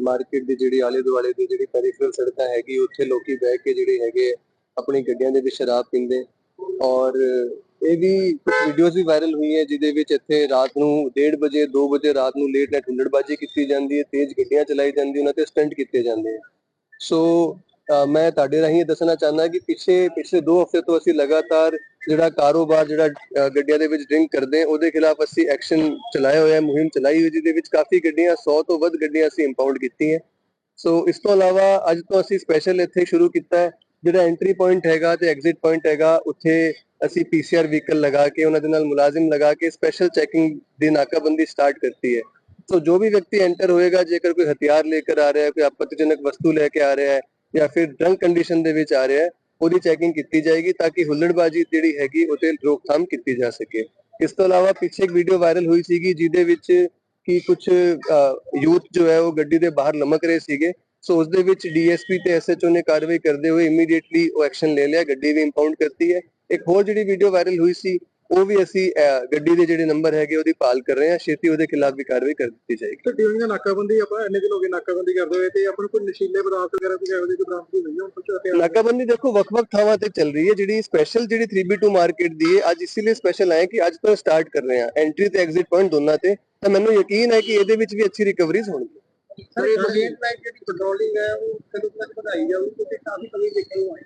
Market ਦੇ ਜਿਹੜੇ ਆਲੇ ਦੁਆਲੇ ਦੇ ਜਿਹੜੀ ਪੈਰੀਫਰਲ ਸੜਕਾਂ ਹੈਗੀ, ਉੱਥੇ ਲੋਕੀ ਬਹਿ ਕੇ ਜਿਹੜੇ ਹੈਗੇ ਆਪਣੀ ਗੱਡੀਆਂ ਦੇ ਵਿੱਚ ਸ਼ਰਾਬ ਪੀਂਦੇ ਔਰ ਇਹ ਵੀ ਵੀਡੀਓਜ਼ ਵੀ ਵਾਇਰਲ ਹੋਈ ਹੈ ਜਿਹਦੇ ਵਿੱਚ ਇੱਥੇ ਰਾਤ ਨੂੰ 1:30 ਵਜੇ 2 ਵਜੇ ਰਾਤ ਨੂੰ ਲੇਟ ਨਾਈਟ ਹੁੱਲੜਬਾਜ਼ੀ ਕੀਤੀ ਜਾਂਦੀ ਹੈ, ਤੇਜ਼ ਗੱਡੀਆਂ ਚਲਾਈ ਜਾਂਦੀ, ਉਹਨਾਂ ਤੇ ਸਟੰਟ ਕੀਤੇ ਜਾਂਦੇ ਆ। ਸੋ ਮੈਂ ਤੁਹਾਡੇ ਰਾਹੀਂ ਇਹ ਦੱਸਣਾ ਚਾਹੁੰਦਾ ਕਿ ਪਿਛੇ ਪਿਛਲੇ 2 ਹਫ਼ਤੇ ਤੋਂ ਅਸੀਂ ਲਗਾਤਾਰ ਜਿਹੜਾ ਕਾਰੋਬਾਰ, ਜਿਹੜਾ ਗੱਡੀਆਂ ਦੇ ਵਿੱਚ ਡਰਿੰਕ ਕਰਦੇ ਉਹਦੇ ਖਿਲਾਫ ਅਸੀਂ ਐਕਸ਼ਨ ਚਲਾਇਆ ਹੋਇਆ ਮੁਹਿੰਮ ਚਲਾਈ ਹੋਈ ਜਿਹਦੇ ਵਿੱਚ ਕਾਫੀ ਗੱਡੀਆਂ 100 ਤੋਂ ਵੱਧ ਗੱਡੀਆਂ ਅਸੀਂ ਇੰਪਾਊਂਡ ਕੀਤੀਆਂ ਸੋ ਇਸ ਤੋਂ ਇਲਾਵਾ ਅੱਜ ਤੋਂ ਅਸੀਂ ਸਪੈਸ਼ਲ ਇੱਥੇ ਸ਼ੁਰੂ ਕੀਤਾ ਹੈ, ਜਿਹੜਾ ਐਂਟਰੀ ਪੁਆਇੰਟ ਹੈਗਾ ਤੇ ਐਗਜ਼ਿਟ ਪੁਆਇੰਟ ਹੈਗਾ, ਉੱਥੇ ਅਸੀਂ ਪੀਸੀਆਰ ਵਹੀਕਲ ਲਗਾ ਕੇ, ਉਹਨਾਂ ਦੇ ਨਾਲ ਮੁਲਾਜ਼ਮ ਲਗਾ ਕੇ ਸਪੈਸ਼ਲ ਚੈਕਿੰਗ ਦੀ ਨਾਕਾਬੰਦੀ ਸਟਾਰਟ ਕਰਤੀ ਹੈ। ਸੋ ਜੋ ਵੀ ਵਿਅਕਤੀ ਐਂਟਰ ਹੋਏਗਾ, ਜੇਕਰ ਕੋਈ ਹਥਿਆਰ ਲੈ ਕੇ ਆ ਰਿਹਾ ਹੈ, ਕੋਈ ਆਪਤਜਨਕ ਵਸਤੂ ਲੈ ਕੇ ਆ ਰਿਹਾ ਹੈ ਜਾਂ ਫਿਰ ਡਰੰਕ ਕੰਡੀਸ਼ਨ ਦੇ ਵਿੱਚ ਆ ਰਿਹਾ ਹੈ, ਉਹਦੀ ਚੈਕਿੰਗ ਕੀਤੀ ਜਾਏਗੀ ਤਾਂ ਕਿ ਹੁੱਲੜਬਾਜ਼ੀ ਜਿਹੜੀ ਹੈਗੀ ਉਹ ਰੋਕਥਾਮ ਕੀਤੀ ਜਾ ਸਕੇ। ਇਸ ਤੋਂ ਇਲਾਵਾ ਪਿੱਛੇ ਇੱਕ ਵੀਡੀਓ ਵਾਇਰਲ ਹੋਈ ਸੀਗੀ ਜਿਹਦੇ ਵਿੱਚ ਕਿ ਕੁਝ ਯੂਥ ਜੋ ਹੈ ਉਹ ਗੱਡੀ ਦੇ ਬਾਹਰ ਲਮਕ ਰਹੇ ਸੀਗੇ। ਸੋ ਉਸ ਦੇ ਵਿੱਚ ਡੀਐਸਪੀ ਤੇ ਐਸਐਚਓ ਨੇ ਕਾਰਵਾਈ ਕਰਦੇ ਹੋਏ ਇਮੀਡੀਏਟਲੀ ਉਹ ਐਕਸ਼ਨ ਲੈ ਲਿਆ, ਗੱਡੀ ਵੀ ਇੰਪਾਊਂਡ ਕਰਤੀ ਹੈ। ਇੱਕ ਹੋਰ ਜਿਹੜੀ ਵੀਡੀਓ ਵਾਇਰਲ ਹੋਈ ਸੀ ਉਹ ਵੀ ਅਸੀਂ ਅਹ, ਗੱਡੀ ਦੇ ਜਿਹੜੇ ਨੰਬਰ ਹੈਗੇ ਉਹਦੀ ਭਾਲ ਕਰ ਰਹੇ ਹਾਂ ਛੇਤੀ ਉਹਦੇ ਖਿਲਾਫ ਵੀ ਕਾਰਵਾਈ ਕਰ ਦਿੱਤੀ ਜਾਏਗੀ। ਤੇ ਡਿਊਰਿੰਗ ਨਾਕਾਬੰਦੀ ਆਪਾਂ ਇੰਨੇ ਦਿਨ ਹੋ ਗਏ ਨਾਕਾਬੰਦੀ ਕਰਦੇ ਹੋਏ ਤੇ ਆਪਾਂ ਨੂੰ ਕੋਈ ਨਸ਼ੀਲੇ ਪਦਾਰਥ ਵਗੈਰਾ ਕੋਈ ਇਹੋ ਜਿਹੀ ਕੋਈ ਬਰਾਮਦਗੀ ਹੋਈ ਹੈ ਹੁਣ ਕੁਝ ਹਥਿਆਰ ਨਾਕਾਬੰਦੀ ਦੇਖੋ ਵੱਖ-ਵੱਖ ਥਾਵਾਂ ਤੇ ਚੱਲ ਰਹੀ ਹੈ ਜਿਹੜੀ ਸਪੈਸ਼ਲ ਜਿਹੜੀ 3B2 ਮਾਰਕੀਟ ਦੀ ਹੈ ਅੱਜ ਇਸੇ ਲਈ ਸਪੈਸ਼ਲ ਆਏ ਕਿ ਅੱਜ ਤੋਂ ਸਟਾਰਟ ਕਰ ਰਹੇ ਹਾਂ ਐਂਟਰੀ ਤੇ ਐਗਜ਼ਿਟ ਪੁਆਇੰਟ ਦੋਨਾਂ ਤੇ ਤਾਂ ਮੈਨੂੰ ਯਕੀਨ ਹੈ ਕਿ ਇਹਦੇ ਵਿੱਚ ਵੀ ਅੱਛੀ ਰਿਕਵਰੀਜ਼ ਹੋਣਗੀਆਂ। ਸਰ ਇਹ ਨਾਈਟ ਜਿਹੜੀ ਪੈਟਰੋਲਿੰਗ ਹੈ ਉਹ ਕਦੋਂ ਤੱਕ ਵਧਾਈ ਜਾਊਗੀ? ਕਿਉਂਕਿ ਕਾਫੀ ਕਮੀ ਦੇਖਣ ਨੂੰ ਆਈ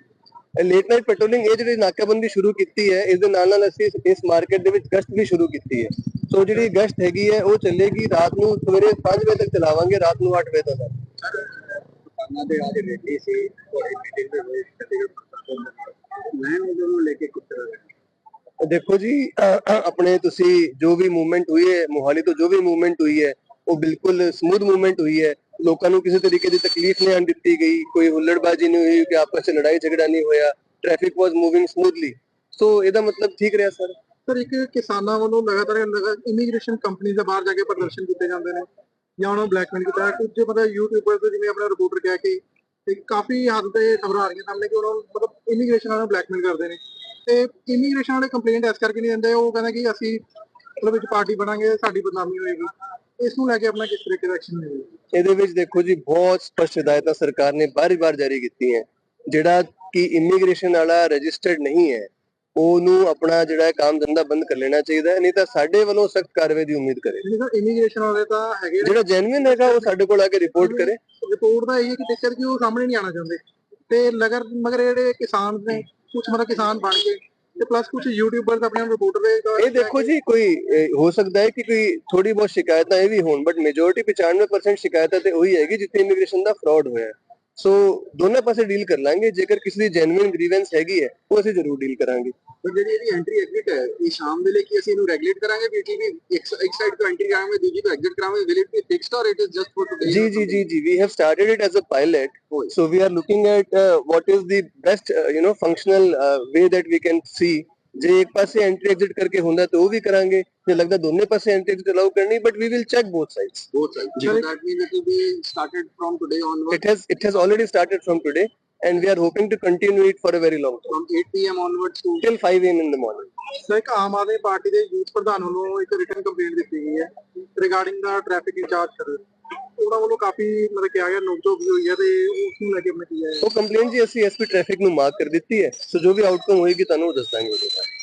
ਲੇਟ ਨਾਈਟ ਪੈਟਰੋਲਿੰਗ ਇਹ ਜਿਹੜੀ ਨਾਕਾਬੰਦੀ ਸ਼ੁਰੂ ਕੀਤੀ ਹੈ ਇਸ ਦੇ ਨਾਲ ਨਾਲ ਅਸੀਂ ਇਸ ਮਾਰਕੀਟ ਦੇ ਵਿੱਚ ਗਸ਼ਤ ਵੀ ਸ਼ੁਰੂ ਕੀਤੀ ਹੈ। ਸੋ ਜਿਹੜੀ ਗਸ਼ਤ ਹੈਗੀ ਹੈ ਉਹ ਚੱਲੇਗੀ ਰਾਤ ਨੂੰ ਸਵੇਰੇ 5 ਵਜੇ ਤੱਕ ਚਲਾਵਾਂਗੇ ਰਾਤ ਨੂੰ 8 ਵਜੇ ਤੱਕ ਦੁਕਾਨਾਂ ਦੇ ਆਜ ਰੇਡੀ ਸੀ ਤੁਹਾਡੀ ਮੀਟਿੰਗ ਦੇ ਹੋਏ ਕਟੇਗਰ ਮੈਂ ਉਹਨਾਂ ਨੂੰ ਲੈ ਕੇ ਕੁਝ ਦੇਖੋ ਜੀ ਆਪਣੇ ਤੁਸੀਂ ਜੋ ਵੀ ਮੂਵਮੈਂਟ ਹੋਈ ਹੈ ਮੋਹਾਲੀ ਤੋਂ ਜੋ ਵੀ ਮੂਵਮੈਂਟ ਹੋਈ ਹੈ ਉਹ ਬਿਲਕੁਲ ਸਮੂਥ ਮੂਵਮੈਂਟ ਹੋਈ ਹੈ। ਲੋਕਾਂ ਨੂੰ ਕਿਸੇ ਤਰੀਕੇ ਦੀ ਤਕਲੀਫ ਨਹੀਂ ਆਣ ਦਿੱਤੀ ਗਈ, ਕੋਈ ਹੁੱਲੜਬਾਜ਼ੀ ਨਹੀਂ ਹੋਈ ਕਿ ਆਪਸ ਵਿੱਚ ਲੜਾਈ ਝਗੜਾ ਨਹੀਂ ਹੋਇਆ traffic was moving smoothly so ਇਹਦਾ ਮਤਲਬ ਠੀਕ ਰਿਹਾ ਸਰ ਸਰ ਇੱਕ ਕਿਸਾਨਾਂ ਵੱਲੋਂ ਲਗਾਤਾਰ ਇਮੀਗ੍ਰੇਸ਼ਨ ਕੰਪਨੀ ਦੇ ਬਾਹਰ ਜਾ ਕੇ ਪ੍ਰਦਰਸ਼ਨ ਕੀਤੇ ਜਾਂਦੇ ਨੇ ਜਾਂ ਉਹਨਾਂ ਨੂੰ ਬਲੈਕਮੇਲ ਕੀਤਾ ਕੁਝ ਮਤਲਬ ਯੂਟਿਊਬਰ ਤੇ ਜਿਵੇਂ ਆਪਣਾ ਰਿਪੋਰਟਰ ਕਹਿ ਕੇ ਤੇ ਕਾਫੀ ਹੱਦ ਤੇ ਖਬਰਾਂ ਆ ਰਹੀਆਂ ਸਾਹਮਣੇ ਕਿ ਉਹਨਾਂ ਨੂੰ ਮਤਲਬ ਇਮੀਗ੍ਰੇਸ਼ਨ ਵਾਲਿਆਂ ਨੂੰ ਬਲੈਕਮੇਲ ਕਰਦੇ ਨੇ। ਤੇ ਇਮੀਗ੍ਰੇਸ਼ਨ ਵਾਲੇ ਕੰਪਲੇਂਟ ਇਸ ਕਰਕੇ ਨਹੀਂ ਦਿੰਦੇ, ਉਹ ਕਹਿੰਦੇ ਕਿ ਅਸੀਂ ਮਤਲਬ ਵਿੱਚ ਪਾਰਟੀ ਬਣਾਂਗੇ, ਸਾਡੀ ਬਦਨਾਮੀ ਹੋਏਗੀ। ਇਸ ਨੂੰ ਲੈ ਕੇ ਆਪਣਾ ਕਿਸ ਤਰੀਕੇ ਦਾ ਐਕਸ਼ਨ ਲਵੇਗਾ ਇਹਦੇ ਵਿੱਚ ਦੇਖੋ ਜੀ ਬਹੁਤ ਸਪਸ਼ਟ ਹਦਾਇਤਾਂ ਸਰਕਾਰ ਨੇ ਬਾਰੀ-ਬਾਰ ਜਾਰੀ ਕੀਤੀਆਂ ਜਿਹੜਾ ਕਿ ਇਮੀਗ੍ਰੇਸ਼ਨ ਵਾਲਾ ਰਜਿਸਟਰਡ ਨਹੀਂ ਹੈ ਉਹਨੂੰ ਆਪਣਾ ਜਿਹੜਾ ਕੰਮ ਧੰਦਾ ਬੰਦ ਕਰ ਲੈਣਾ ਚਾਹੀਦਾ ਨਹੀਂ ਤਾਂ ਸਾਡੇ ਵੱਲੋਂ ਸਖਤ ਕਾਰਵਾਈ ਦੀ ਉਮੀਦ ਕਰੇ। ਜਿਹੜੇ ਇਮੀਗ੍ਰੇਸ਼ਨ ਵਾਲੇ ਤਾਂ ਹੈਗੇ ਜਿਹੜਾ ਜੈਨੂਇਨ ਹੈਗਾ ਉਹ ਸਾਡੇ ਕੋਲ ਆ ਕੇ ਰਿਪੋਰਟ ਕਰੇ। ਰਿਪੋਰਟ ਦਾ ਇਹ ਹੈ ਕਿ ਟੀਚਰ ਕਿ ਉਹ ਸਾਹਮਣੇ ਨਹੀਂ ਆਣਾ ਚਾਹੁੰਦੇ। ਤੇ ਲਗਰ ਮਗਰ ਜਿਹੜੇ ਕਿਸਾਨ ਨੇ ਕੁਝ ਮਤਲਬ ਕਿਸਾਨ ਬਣ ਕੇ ਤੇ ਪਲੱਸ ਕੁਝ ਯੂਟਿਊਬਰਸ ਆਪਣੇ ਆਪ ਰਿਪੋਰਟਰ ਦੇ ਇਹ ਦੇਖੋ ਜੀ, ਕੋਈ ਹੋ ਸਕਦਾ ਹੈ ਕਿ ਕੋਈ ਥੋੜੀ ਬਹੁਤ ਸ਼ਿਕਾਇਤਾਂ ਇਹ ਵੀ ਹੋਣ ਬਟ ਮੈਜੋਰਿਟੀ 95% ਸ਼ਿਕਾਇਤਾਂ ਤੇ ਉਹੀ ਹੈਗੀ ਜਿੱਥੇ ਇਮੀਗ੍ਰੇਸ਼ਨ ਦਾ ਫਰਾਡ ਹੋਇਆ ਹੈ। ਸੋ ਦੋਨੇ ਪਾਸੇ ਡੀਲ ਕਰ ਲਾਂਗੇ। ਜੇਕਰ ਕਿਸੇ ਦੀ ਜੈਨੂਇਨ ਗ੍ਰੀਵੈਂਸ ਹੈਗੀ ਹੈ ਉਹ ਅਸੀਂ ਜ਼ਰੂਰ ਡੀਲ ਕਰਾਂਗੇ। ਪਰ ਜਿਹੜੀ ਇਹਦੀ ਐਂਟਰੀ ਐਗਜ਼ਿਟ ਹੈ ਇਹ ਸ਼ਾਮ ਵੇਲੇ ਕੀ ਅਸੀਂ ਇਹਨੂੰ ਰੈਗੂਲੇਟ ਕਰਾਂਗੇ ਵੀ ਇਟਲ ਵੀ ਇੱਕ ਸਾਈਡ ਤੋਂ ਐਂਟਰੀ ਕਰਾਂਗੇ ਦੂਜੀ ਤੋਂ ਐਗਜ਼ਿਟ ਕਰਾਂਗੇ will it be fixed or it is just for today ਜੀ ਜੀ ਜੀ ਜੀ we have started it as a pilot so we are looking at what is the best you know functional way that we can see ਜੇ ਇੱਕ ਪਾਸੇ entry exit ਕਰਕੇ ਹੁੰਦਾ ਤਾਂ ਉਹ ਵੀ ਕਰਾਂਗੇ ਜੇ ਲੱਗਦਾ ਦੋਨੇ ਪਾਸੇ ਐਂਟਰੀ ਐਗਜ਼ਿਟ ਅਲਾਉ ਕਰਨੀ but we will check both sides both sides so that means it will be started from today onwards it has it has already started from today and we are hoping to continue it for a very long time. From 8 pm onwards to till 5 am in the morning. Sir ਇੱਕ ਆਮ ਆਦਮੀ party ਦੇ youth ਪ੍ਰਧਾਨ ਵੱਲੋਂ ਇੱਕ written complaint ਦਿੱਤੀ ਗਈ ਹੈ regarding ਦਾ ਟ੍ਰੈਫਿਕ ਇੰਚਾਰਜ ਸਰ ਉਹਨਾਂ ਵੱਲੋਂ ਕਾਫੀ ਮਤਲਬ ਕਿਹਾ ਗਿਆ ਨੋਕ ਵੀ ਹੋਈ ਹੈ ਤੇ ਉਸ ਨੂੰ ਲੈ ਕੇ ਆਪਣੇ ਕੀ ਹੈ ਉਹ ਕੰਪਲੇਂਟ ਜੀ ਅਸੀਂ ਐਸਪੀ ਟ੍ਰੈਫਿਕ ਨੂੰ ਮਾਰਕ ਕਰ ਦਿੱਤੀ ਹੈ ਸੋ ਜੋ ਵੀ ਆਊਟਕਮ ਹੋਏਗੀ ਤੁਹਾਨੂੰ ਉਹ ਦੱਸਾਂਗੇ ਉਹਦੇ ਬਾਰੇ